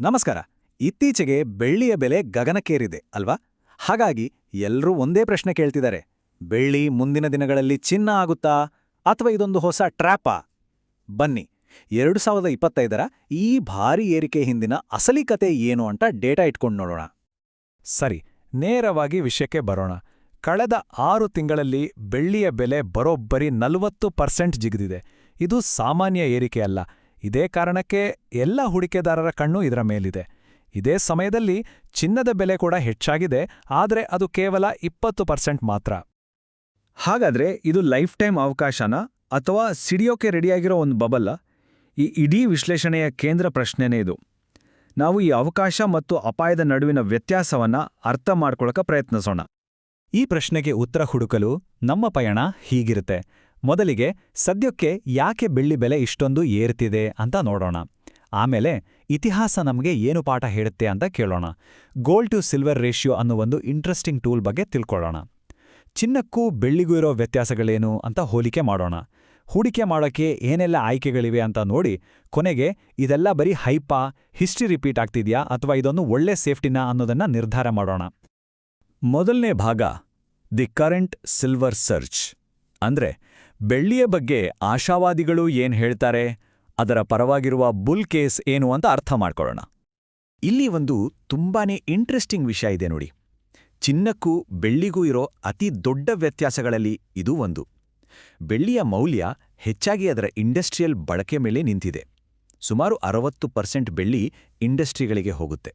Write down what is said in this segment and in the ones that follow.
ನಮಸ್ಕಾರ. ಇತ್ತೀಚೆಗೆ ಬೆಳ್ಳಿಯ ಬೆಲೆ ಗಗನಕ್ಕೇರಿದೆ, ಅಲ್ವಾ? ಹಾಗಾಗಿ ಎಲ್ಲರೂ ಒಂದೇ ಪ್ರಶ್ನೆ ಕೇಳ್ತಿದ್ದಾರೆ. ಬೆಳ್ಳಿ ಮುಂದಿನ ದಿನಗಳಲ್ಲಿ ಚಿನ್ನ ಆಗುತ್ತಾ? ಅಥವಾ ಇದೊಂದು ಹೊಸ ಟ್ರ್ಯಾಪಾ? ಬನ್ನಿ, ಎರಡು ಸಾವಿರದ ಇಪ್ಪತ್ತೈದರ ಈ ಭಾರಿ ಏರಿಕೆ ಹಿಂದಿನ ಅಸಲಿ ಕತೆ ಏನು ಅಂತ ಡೇಟಾ ಇಟ್ಕೊಂಡು ನೋಡೋಣ. ಸರಿ, ನೇರವಾಗಿ ವಿಷಯಕ್ಕೆ ಬರೋಣ. ಕಳೆದ ಆರು ತಿಂಗಳಲ್ಲಿ ಬೆಳ್ಳಿಯ ಬೆಲೆ ಬರೋಬ್ಬರಿ ನಲವತ್ತು ಪರ್ಸೆಂಟ್ ಜಿಗಿದಿದೆ. ಇದು ಸಾಮಾನ್ಯ ಏರಿಕೆ ಅಲ್ಲ. ಇದೇ ಕಾರಣಕ್ಕೆ ಎಲ್ಲ ಹೂಡಿಕೆದಾರರ ಕಣ್ಣು ಇದರ ಮೇಲಿದೆ. ಇದೇ ಸಮಯದಲ್ಲಿ ಚಿನ್ನದ ಬೆಲೆ ಕೂಡ ಹೆಚ್ಚಾಗಿದೆ, ಆದರೆ ಅದು ಕೇವಲ ಇಪ್ಪತ್ತು ಪರ್ಸೆಂಟ್ ಮಾತ್ರ. ಹಾಗಾದ್ರೆ ಇದು ಲೈಫ್ ಟೈಮ್ ಅವಕಾಶನ ಅಥವಾ ಸಿಡಿಯೋಕೆ ರೆಡಿಯಾಗಿರೋ ಒಂದು ಬಬಲ್ಲ? ಈ ಇಡೀ ವಿಶ್ಲೇಷಣೆಯ ಕೇಂದ್ರ ಪ್ರಶ್ನೆನೇ ಇದು. ನಾವು ಈ ಅವಕಾಶ ಮತ್ತು ಅಪಾಯದ ನಡುವಿನ ವ್ಯತ್ಯಾಸವನ್ನ ಅರ್ಥ ಮಾಡ್ಕೊಳಕ ಪ್ರಯತ್ನಿಸೋಣ. ಈ ಪ್ರಶ್ನೆಗೆ ಉತ್ತರ ಹುಡುಕಲು ನಮ್ಮ ಪಯಣ ಹೀಗಿರುತ್ತೆ. ಮೊದಲಿಗೆ ಸದ್ಯಕ್ಕೆ ಯಾಕೆ ಬೆಳ್ಳಿ ಬೆಲೆ ಇಷ್ಟೊಂದು ಏರ್ತಿದೆ ಅಂತ ನೋಡೋಣ. ಆಮೇಲೆ ಇತಿಹಾಸ ನಮಗೆ ಏನು ಪಾಠ ಹೇಳುತ್ತೆ ಅಂತ ಕೇಳೋಣ. ಗೋಲ್ಡ್ ಟು ಸಿಲ್ವರ್ ರೇಷಿಯೋ ಅನ್ನೋ ಒಂದು ಇಂಟ್ರೆಸ್ಟಿಂಗ್ ಟೂಲ್ ಬಗ್ಗೆ ತಿಳ್ಕೊಳ್ಳೋಣ. ಚಿನ್ನಕ್ಕೂ ಬೆಳ್ಳಿಗೂ ಇರೋ ವ್ಯತ್ಯಾಸಗಳೇನು ಅಂತ ಹೋಲಿಕೆ ಮಾಡೋಣ. ಹೂಡಿಕೆ ಮಾಡೋಕ್ಕೆ ಏನೆಲ್ಲ ಆಯ್ಕೆಗಳಿವೆ ಅಂತ ನೋಡಿ ಕೊನೆಗೆ ಇದೆಲ್ಲ ಬರೀ ಹೈಪಾ, ಹಿಸ್ಟ್ರಿ ರಿಪೀಟ್ ಆಗ್ತಿದ್ಯಾ ಅಥವಾ ಇದೊಂದು ಒಳ್ಳೆ ಸೇಫ್ಟಿನಾ ಅನ್ನೋದನ್ನ ನಿರ್ಧಾರ ಮಾಡೋಣ. ಮೊದಲನೇ ಭಾಗ, ದಿ ಕರೆಂಟ್ ಸಿಲ್ವರ್ ಸರ್ಚ್. ಅಂದ್ರೆ ಬೆಳ್ಳಿಯ ಬಗ್ಗೆ ಆಶಾವಾದಿಗಳು ಏನ್ ಹೇಳ್ತಾರೆ? ಅದರ ಪರವಾಗಿರುವ ಬುಲ್ ಕೇಸ್ ಏನು ಅಂತ ಅರ್ಥ ಮಾಡ್ಕೊಳ್ಳೋಣ. ಇಲ್ಲಿ ಒಂದು ತುಂಬಾನೇ ಇಂಟ್ರೆಸ್ಟಿಂಗ್ ವಿಷಯ ಇದೆ ನೋಡಿ. ಚಿನ್ನಕ್ಕೂ ಬೆಳ್ಳಿಗೂ ಇರೋ ಅತಿ ದೊಡ್ಡ ವ್ಯತ್ಯಾಸಗಳಲ್ಲಿ ಇದು ಒಂದು. ಬೆಳ್ಳಿಯ ಮೌಲ್ಯ ಹೆಚ್ಚಾಗಿ ಅದರ ಇಂಡಸ್ಟ್ರಿಯಲ್ ಬಳಕೆ ಮೇಲೆ ನಿಂತಿದೆ. ಸುಮಾರು ಅರವತ್ತು ಪರ್ಸೆಂಟ್ ಬೆಳ್ಳಿ ಇಂಡಸ್ಟ್ರಿಗಳಿಗೆ ಹೋಗುತ್ತೆ.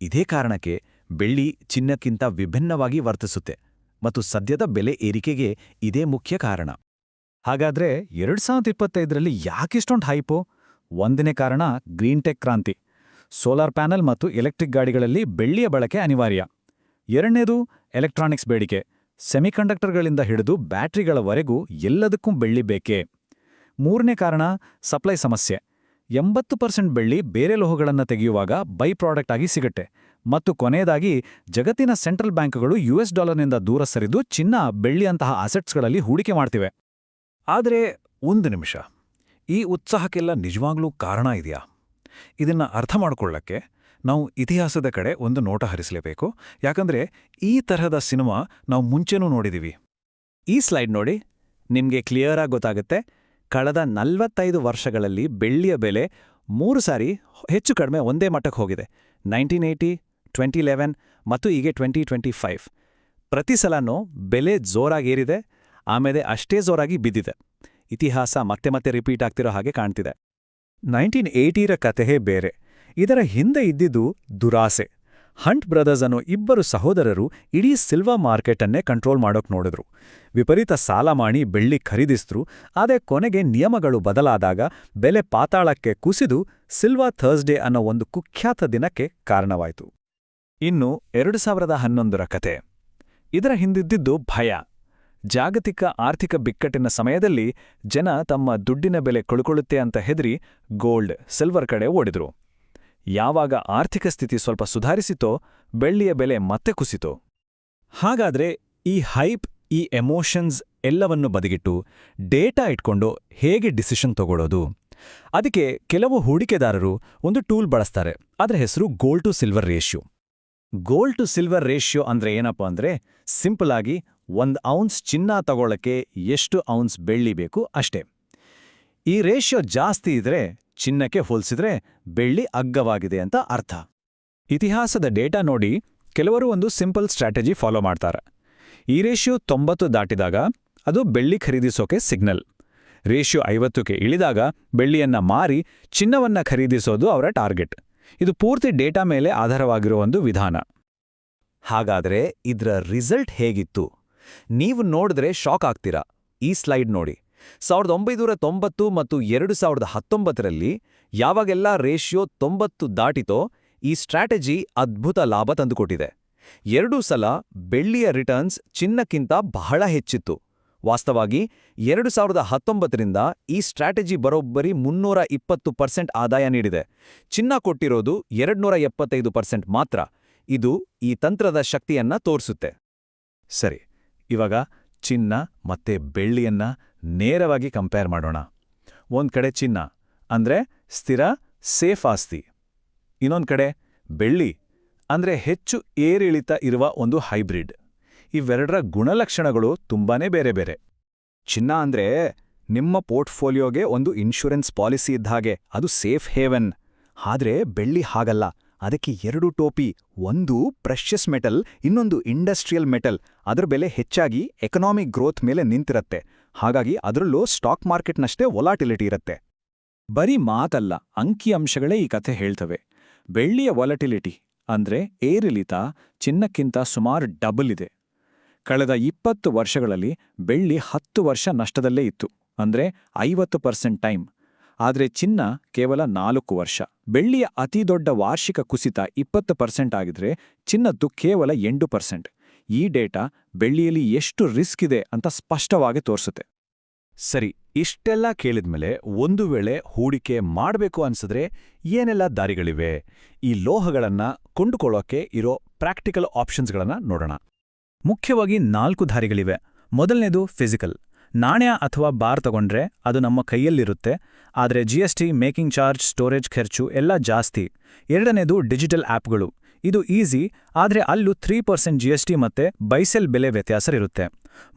ಇದೇ ಕಾರಣಕ್ಕೆ ಬೆಳ್ಳಿ ಚಿನ್ನಕ್ಕಿಂತ ವಿಭಿನ್ನವಾಗಿ ವರ್ತಿಸುತ್ತೆ. ಮತ್ತು ಸದ್ಯದ ಬೆಲೆ ಏರಿಕೆಗೆ ಇದೇ ಮುಖ್ಯ ಕಾರಣ. ಹಾಗಾದ್ರೆ ಎರಡ್ ಸಾವಿರದ ಇಪ್ಪತ್ತೈದರಲ್ಲಿ ಯಾಕಿಷ್ಟೊಂದು ಹೈಪು? ಒಂದನೇ ಕಾರಣ ಗ್ರೀನ್ ಟೆಕ್ ಕ್ರಾಂತಿ. ಸೋಲಾರ್ ಪ್ಯಾನೆಲ್ ಮತ್ತು ಎಲೆಕ್ಟ್ರಿಕ್ ಗಾಡಿಗಳಲ್ಲಿ ಬೆಳ್ಳಿಯ ಬಳಕೆ ಅನಿವಾರ್ಯ. ಎರಡನೇದು ಎಲೆಕ್ಟ್ರಾನಿಕ್ಸ್ ಬೇಡಿಕೆ. ಸೆಮಿಕಂಡಕ್ಟರ್ಗಳಿಂದ ಹಿಡಿದು ಬ್ಯಾಟ್ರಿಗಳವರೆಗೂ ಎಲ್ಲದಕ್ಕೂ ಬೆಳ್ಳಿ ಬೇಕೇ. ಮೂರನೇ ಕಾರಣ ಸಪ್ಲೈ ಸಮಸ್ಯೆ. ಎಂಬತ್ತು ಪರ್ಸೆಂಟ್ ಬೆಳ್ಳಿ ಬೇರೆ ಲೋಹಗಳನ್ನು ತೆಗೆಯುವಾಗ ಬೈ ಪ್ರಾಡಕ್ಟ್ ಆಗಿ ಸಿಗುತ್ತೆ. ಮತ್ತು ಕೊನೆಯದಾಗಿ, ಜಗತ್ತಿನ ಸೆಂಟ್ರಲ್ ಬ್ಯಾಂಕ್ಗಳು ಯುಎಸ್ ಡಾಲರ್ನಿಂದ ದೂರ ಸರಿದು ಚಿನ್ನ, ಬೆಳ್ಳಿಯಂತಹ ಅಸೆಟ್ಸ್ಗಳಲ್ಲಿ ಹೂಡಿಕೆ ಮಾಡ್ತಿವೆ. ಆದರೆ, ಒಂದು ನಿಮಿಷ. ಈ ಉತ್ಸಾಹಕ್ಕೆಲ್ಲ ನಿಜವಾಗ್ಲೂ ಕಾರಣ ಇದೆಯಾ? ಇದನ್ನ ಅರ್ಥ ಮಾಡಿಕೊಳ್ಳಕ್ಕೆ ನಾವು ಇತಿಹಾಸದ ಕಡೆ ಒಂದು ನೋಟ ಹರಿಸಲೇಬೇಕು. ಯಾಕಂದ್ರೆ, ಈ ತರಹದ ಸಿನಿಮಾ ನಾವು ಮುಂಚೆನೂ ನೋಡಿದೀವಿ. ಈ ಸ್ಲೈಡ್ ನೋಡಿ. ನಿಮಗೆ ಕ್ಲಿಯರ್ ಆಗಿ ಗೊತ್ತಾಗುತ್ತೆ. ಕಳೆದ ನಲವತ್ತೈದು ವರ್ಷಗಳಲ್ಲಿ ಬೆಳ್ಳಿಯ ಬೆಲೆ ಮೂರು ಸಾರಿ ಹೆಚ್ಚು ಕಡಿಮೆ ಒಂದೇ ಮಟ್ಟಕ್ಕೆ ಹೋಗಿದೆ. ನೈನ್ಟೀನ್ ಏಯ್ಟಿ ಟ್ವೆಂಟಿ ಲೆವೆನ್ ಮತ್ತು ಈಗ ಟ್ವೆಂಟಿ ಟ್ವೆಂಟಿ ಫೈವ್ ಪ್ರತಿ ಸಲನೂ ಬೆಲೆ ಜೋರಾಗೇರಿದೆ, ಆಮೇಲೆ ಅಷ್ಟೇ ಜೋರಾಗಿ ಬಿದ್ದಿದೆ. ಇತಿಹಾಸ ಮತ್ತೆ ಮತ್ತೆ ರಿಪೀಟ್ ಆಗ್ತಿರೋ ಹಾಗೆ ಕಾಣ್ತಿದೆ. ನೈನ್ಟೀನ್ ಏಯ್ಟೀರ ಕಥೆಯೇ ಬೇರೆ. ಇದರ ಹಿಂದೆ ಇದ್ದಿದ್ದು ದುರಾಸೆ. ಹಂಟ್ ಬ್ರದರ್ಸ್ ಅನ್ನೋ ಇಬ್ಬರು ಸಹೋದರರು ಇಡೀ ಸಿಲ್ವಾ ಮಾರ್ಕೆಟನ್ನೇ ಕಂಟ್ರೋಲ್ ಮಾಡೋಕ್ ನೋಡಿದ್ರು. ವಿಪರೀತ ಸಾಲ ಮಾಡಿ ಬೆಳ್ಳಿ ಖರೀದಿಸಿದ್ರು, ಆದರೆ ಕೊನೆಗೆ ನಿಯಮಗಳು ಬದಲಾದಾಗ ಬೆಲೆ ಪಾತಾಳಕ್ಕೆ ಕುಸಿದು ಸಿಲ್ವಾ ಥರ್ಸ್ಡೇ ಅನ್ನೋ ಒಂದು ಕುಖ್ಯಾತ ದಿನಕ್ಕೆ ಕಾರಣವಾಯಿತು. ಇನ್ನು ಎರಡು ಸಾವಿರದ ಹನ್ನೊಂದರ ಕತೆ. ಇದರ ಹಿಂದಿದ್ದಿದ್ದು ಭಯ. ಜಾಗತಿಕ ಆರ್ಥಿಕ ಬಿಕ್ಕಟ್ಟಿನ ಸಮಯದಲ್ಲಿ ಜನ ತಮ್ಮ ದುಡ್ಡಿನ ಬೆಲೆ ಕಳ್ಕೊಳ್ಳುತ್ತೆ ಅಂತ ಹೆದರಿ ಗೋಲ್ಡ್, ಸಿಲ್ವರ್ ಕಡೆ ಓಡಿದ್ರು. ಯಾವಾಗ ಆರ್ಥಿಕ ಸ್ಥಿತಿ ಸ್ವಲ್ಪ ಸುಧಾರಿಸಿತೋ ಬೆಳ್ಳಿಯ ಬೆಲೆ ಮತ್ತೆ ಕುಸಿತು. ಹಾಗಾದ್ರೆ ಈ ಹೈಪ್, ಈ ಎಮೋಷನ್ಸ್ ಎಲ್ಲವನ್ನು ಬದಿಗಿಟ್ಟು ಡೇಟಾ ಇಟ್ಕೊಂಡು ಹೇಗೆ ಡಿಸಿಷನ್ ತಗೊಳ್ಳೋದು ಅದಕ್ಕೆ ಕೆಲವು ಹೂಡಿಕೆದಾರರು ಒಂದು ಟೂಲ್ ಬಳಸ್ತಾರೆ. ಅದರ ಹೆಸರು gold to silver ratio. Gold to silver ratio ಅಂದ್ರೆ ಏನಪ್ಪ ಅಂದ್ರೆ ಸಿಂಪಲ್ ಆಗಿ ಒಂದು ಔನ್ಸ್ ಚಿನ್ನ ತಗೊಳ್ಳಕ್ಕೆ ಎಷ್ಟು ಔನ್ಸ್ ಬೆಳ್ಳಿ ಬೇಕು ಅಷ್ಟೇ. ಈ ರೇಷ್ಯೋ ಜಾಸ್ತಿ ಇದ್ರೆ ಚಿನ್ನಕ್ಕೆ ಹೋಲಿಸಿದ್ರೆ ಬೆಳ್ಳಿ ಅಗ್ಗವಾಗಿದೆ ಅಂತ ಅರ್ಥ. ಇತಿಹಾಸದ ಡೇಟಾ ನೋಡಿ ಕೆಲವರು ಒಂದು ಸಿಂಪಲ್ ಸ್ಟ್ರಾಟಜಿ ಫಾಲೋ ಮಾಡ್ತಾರೆ. ಈ ರೇಷ್ಯೋ ತೊಂಬತ್ತು ದಾಟಿದಾಗ ಅದು ಬೆಳ್ಳಿ ಖರೀದಿಸೋಕೆ ಸಿಗ್ನಲ್ ರೇಷ್ಯೋ ಐವತ್ತಕ್ಕೆ ಇಳಿದಾಗ ಬೆಳ್ಳಿಯನ್ನ ಮಾರಿ ಚಿನ್ನವನ್ನ ಖರೀದಿಸೋದು ಅವರ ಟಾರ್ಗೆಟ್ ಇದು ಪೂರ್ತಿ ಡೇಟಾ ಮೇಲೆ ಆಧಾರವಾಗಿರೋ ಒಂದು ವಿಧಾನ. ಹಾಗಾದ್ರೆ ಇದರ ರಿಸಲ್ಟ್ ಹೇಗಿತ್ತು? ನೀವು ನೋಡಿದ್ರೆ ಶಾಕ್ ಆಗ್ತೀರಾ? ಈ ಸ್ಲೈಡ್ ನೋಡಿ. ಸಾವಿರದ ಒಂಬೈನೂರ ತೊಂಬತ್ತು ಮತ್ತು ಎರಡು ಸಾವಿರದ ಹತ್ತೊಂಬತ್ತರಲ್ಲಿ ಯಾವಾಗೆಲ್ಲ ರೇಷಿಯೋ ತೊಂಬತ್ತು ದಾಟಿತೋ ಈ ಸ್ಟ್ರಾಟಜಿ ಅದ್ಭುತ ಲಾಭ ತಂದುಕೊಟ್ಟಿದೆ. ಎರಡೂ ಸಲ ಬೆಳ್ಳಿಯ ರಿಟರ್ನ್ಸ್ ಚಿನ್ನಕ್ಕಿಂತ ಬಹಳ ಹೆಚ್ಚಿತ್ತು. ವಾಸ್ತವಾಗಿ ಎರಡು ಸಾವಿರದ ಹತ್ತೊಂಬತ್ತರಿಂದ ಈ ಸ್ಟ್ರಾಟಜಿ ಬರೋಬ್ಬರಿ ಮುನ್ನೂರ ಇಪ್ಪತ್ತು ಪರ್ಸೆಂಟ್ ಆದಾಯ ನೀಡಿದೆ. ಚಿನ್ನ ಕೊಟ್ಟಿರೋದು ಎರಡ್ನೂರ ಎಪ್ಪತ್ತೈದು ಪರ್ಸೆಂಟ್ ಮಾತ್ರ. ಇದು ಈ ತಂತ್ರದ ಶಕ್ತಿಯನ್ನ ತೋರಿಸುತ್ತೆ. ಸರಿ, ಇವಾಗ ಚಿನ್ನ ಮತ್ತೆ ಬೆಳ್ಳಿಯನ್ನ ನೇರವಾಗಿ ಕಂಪೇರ್ ಮಾಡೋಣ. ಒಂದು ಕಡೆ ಚಿನ್ನ, ಅಂದ್ರೆ ಸ್ಥಿರ, ಸೇಫ್ ಆಸ್ತಿ. ಇನ್ನೊಂದು ಕಡೆ ಬೆಳ್ಳಿ, ಅಂದ್ರೆ ಹೆಚ್ಚು ಏರಿಳಿತ ಇರುವ ಒಂದು ಹೈಬ್ರಿಡ್. ಇವೆರಡರ ಗುಣಲಕ್ಷಣಗಳು ತುಂಬಾನೇ ಬೇರೆ ಬೇರೆ. ಚಿನ್ನ ಅಂದ್ರೆ ನಿಮ್ಮ ಪೋರ್ಟ್ಫೋಲಿಯೋಗೆ ಒಂದು ಇನ್ಶೂರೆನ್ಸ್ ಪಾಲಿಸಿ ಇದ್ದ ಹಾಗೆ, ಅದು ಸೇಫ್ ಹೇವನ್. ಆದ್ರೆ ಬೆಳ್ಳಿ ಹಾಗಲ್ಲ, ಅದಕ್ಕೆ ಎರಡು ಟೋಪಿ, ಒಂದು ಪ್ರೆಷಸ್ ಮೆಟಲ್, ಇನ್ನೊಂದು ಇಂಡಸ್ಟ್ರಿಯಲ್ ಮೆಟಲ್, ಅದರ ಬೆಲೆ ಹೆಚ್ಚಾಗಿ ಎಕನಾಮಿಕ್ ಗ್ರೋತ್ ಮೇಲೆ ನಿಂತಿರತ್ತೆ. ಹಾಗಾಗಿ ಅದರಲ್ಲೂ ಸ್ಟಾಕ್ ಮಾರ್ಕೆಟ್ನಷ್ಟೇ ವೊಲಾಟಿಲಿಟಿ ಇರತ್ತೆ. ಬರೀ ಮಾತಲ್ಲ ಅಂಕಿಅಂಶಗಳೇ ಈ ಕಥೆ ಹೇಳ್ತವೆ. ಬೆಳ್ಳಿಯ ವಾಲಟಿಲಿಟಿ ಅಂದ್ರೆ ಏರಿಳಿತ ಚಿನ್ನಕ್ಕಿಂತ ಸುಮಾರು ಡಬಲ್ ಇದೆ. ಕಳೆದ ಇಪ್ಪತ್ತು ವರ್ಷಗಳಲ್ಲಿ ಬೆಳ್ಳಿ ಹತ್ತು ವರ್ಷ ನಷ್ಟದಲ್ಲೇ ಇತ್ತು, ಅಂದ್ರೆ ಐವತ್ತು ಪರ್ಸೆಂಟ್ ಟೈಮ್. ಆದರೆ ಚಿನ್ನ ಕೇವಲ ನಾಲ್ಕು ವರ್ಷ. ಬೆಳ್ಳಿಯ ಅತಿದೊಡ್ಡ ವಾರ್ಷಿಕ ಕುಸಿತ ಇಪ್ಪತ್ತು ಪರ್ಸೆಂಟ್ ಆಗಿದ್ರೆ ಚಿನ್ನದ್ದು ಕೇವಲ ಎಂಟು ಪರ್ಸೆಂಟ್. ಈ ಡೇಟಾ ಬೆಳ್ಳಿಯಲ್ಲಿ ಎಷ್ಟು ರಿಸ್ಕ್ ಇದೆ ಅಂತ ಸ್ಪಷ್ಟವಾಗಿ ತೋರಿಸುತ್ತೆ. ಸರಿ, ಇಷ್ಟೆಲ್ಲ ಕೇಳಿದ್ಮೇಲೆ ಒಂದು ವೇಳೆ ಹೂಡಿಕೆ ಮಾಡಬೇಕು ಅನ್ಸಿದ್ರೆ ಏನೆಲ್ಲ ದಾರಿಗಳಿವೆ? ಈ ಲೋಹಗಳನ್ನ ಕೊಂಡುಕೊಳ್ಳೋಕೆ ಇರೋ ಪ್ರಾಕ್ಟಿಕಲ್ ಆಪ್ಷನ್ಸ್ಗಳನ್ನ ನೋಡೋಣ. ಮುಖ್ಯವಾಗಿ ನಾಲ್ಕು ದಾರಿಗಳಿವೆ. ಮೊದಲನೇದು ಫಿಸಿಕಲ್. ನಾಣ್ಯ ಅಥವಾ ಬಾರ್ ತಗೊಂಡ್ರೆ ಅದು ನಮ್ಮ ಕೈಯಲ್ಲಿರುತ್ತೆ. ಆದರೆ G S T making charge, storage ಖರ್ಚು ಎಲ್ಲ ಜಾಸ್ತಿ. ಎರಡನೇದು ಡಿಜಿಟಲ್ ಆ್ಯಪ್ಗಳು ಇದು ಈಸಿ, ಆದರೆ ಅಲ್ಲೂ three percent G S T ಮತ್ತೆ ಬೈಸೆಲ್ ಬೆಲೆ ವ್ಯತ್ಯಾಸ ಇರುತ್ತೆ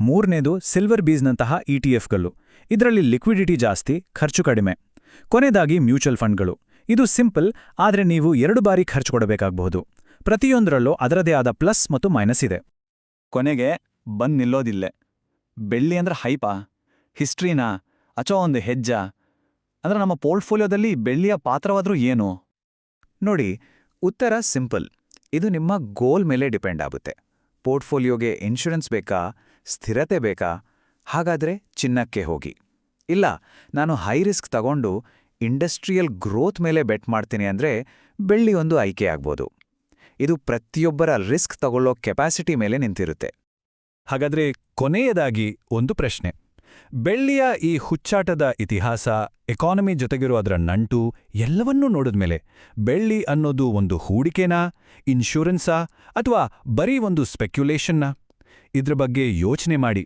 ಮೂರನೇದು ಸಿಲ್ವರ್ ಬೀಸ್ನಂತಹ ಇ ಟಿ ಎಫ್ಗಳು ಇದರಲ್ಲಿ ಲಿಕ್ವಿಡಿಟಿ ಜಾಸ್ತಿ, ಖರ್ಚು ಕಡಿಮೆ. ಕೊನೆಯದಾಗಿ ಮ್ಯೂಚುವಲ್ ಫಂಡ್ಗಳು. ಇದು ಸಿಂಪಲ್, ಆದರೆ ನೀವು ಎರಡು ಬಾರಿ ಖರ್ಚು ಕೊಡಬೇಕಾಗಬಹುದು. ಪ್ರತಿಯೊಂದರಲ್ಲೂ ಅದರದೇ ಆದ ಪ್ಲಸ್ ಮತ್ತು ಮೈನಸ್ ಇದೆ. ಕೊನೆಗೆ ಬಂದ್ ನಿಲ್ಲೋದಿಲ್ಲೆ. ಬೆಳ್ಳಿ ಅಂದ್ರೆ ಹೈಪಾ, ಹಿಸ್ಟ್ರಿನಾ, ಅಚೋ ಒಂದು ಹೆಜ್ಜ. ಅಂದ್ರೆ ನಮ್ಮ ಪೋರ್ಟ್ಫೋಲಿಯೋದಲ್ಲಿ ಬೆಳ್ಳಿಯ ಪಾತ್ರವಾದರೂ ಏನು? ನೋಡಿ, ಉತ್ತರ ಸಿಂಪಲ್. ಇದು ನಿಮ್ಮ ಗೋಲ್ ಮೇಲೆ ಡಿಪೆಂಡ್ ಆಗುತ್ತೆ. ಪೋರ್ಟ್ಫೋಲಿಯೋಗೆ ಇನ್ಶೂರೆನ್ಸ್ ಬೇಕಾ, ಸ್ಥಿರತೆ ಬೇಕಾ? ಹಾಗಾದ್ರೆ ಚಿನ್ನಕ್ಕೆ ಹೋಗಿ. ಇಲ್ಲ, ನಾನು ಹೈ ರಿಸ್ಕ್ ತಗೊಂಡು ಇಂಡಸ್ಟ್ರಿಯಲ್ ಗ್ರೋತ್ ಮೇಲೆ ಬೆಟ್ ಮಾಡ್ತೀನಿ ಅಂದ್ರೆ ಬೆಳ್ಳಿ ಒಂದು ಆಯ್ಕೆ ಆಗ್ಬೋದು. ಇದು ಪ್ರತಿಯೊಬ್ಬರ ರಿಸ್ಕ್ ತಗೊಳ್ಳೋ ಕೆಪಾಸಿಟಿ ಮೇಲೆ ನಿಂತಿರುತ್ತೆ. ಹಾಗಾದ್ರೆ ಕೊನೆಯದಾಗಿ ಒಂದು ಪ್ರಶ್ನೆ. ಬೆಳ್ಳಿಯ ಈ ಹುಚ್ಚಾಟದ ಇತಿಹಾಸ ಎಕಾನಮಿ ಜೊತೆಗಿರೋ ಅದರ ನಂಟು ಎಲ್ಲವನ್ನೂ ನೋಡಿದ್ಮೇಲೆ ಬೆಳ್ಳಿ ಅನ್ನೋದು ಒಂದು ಹೂಡಿಕೆನಾ ಇನ್ಶೂರೆನ್ಸಾ ಅಥವಾ ಬರೀ ಒಂದು ಸ್ಪೆಕ್ಯುಲೇಷನ್ನಾ ಇದ್ರ ಬಗ್ಗೆ ಯೋಚನೆ ಮಾಡಿ.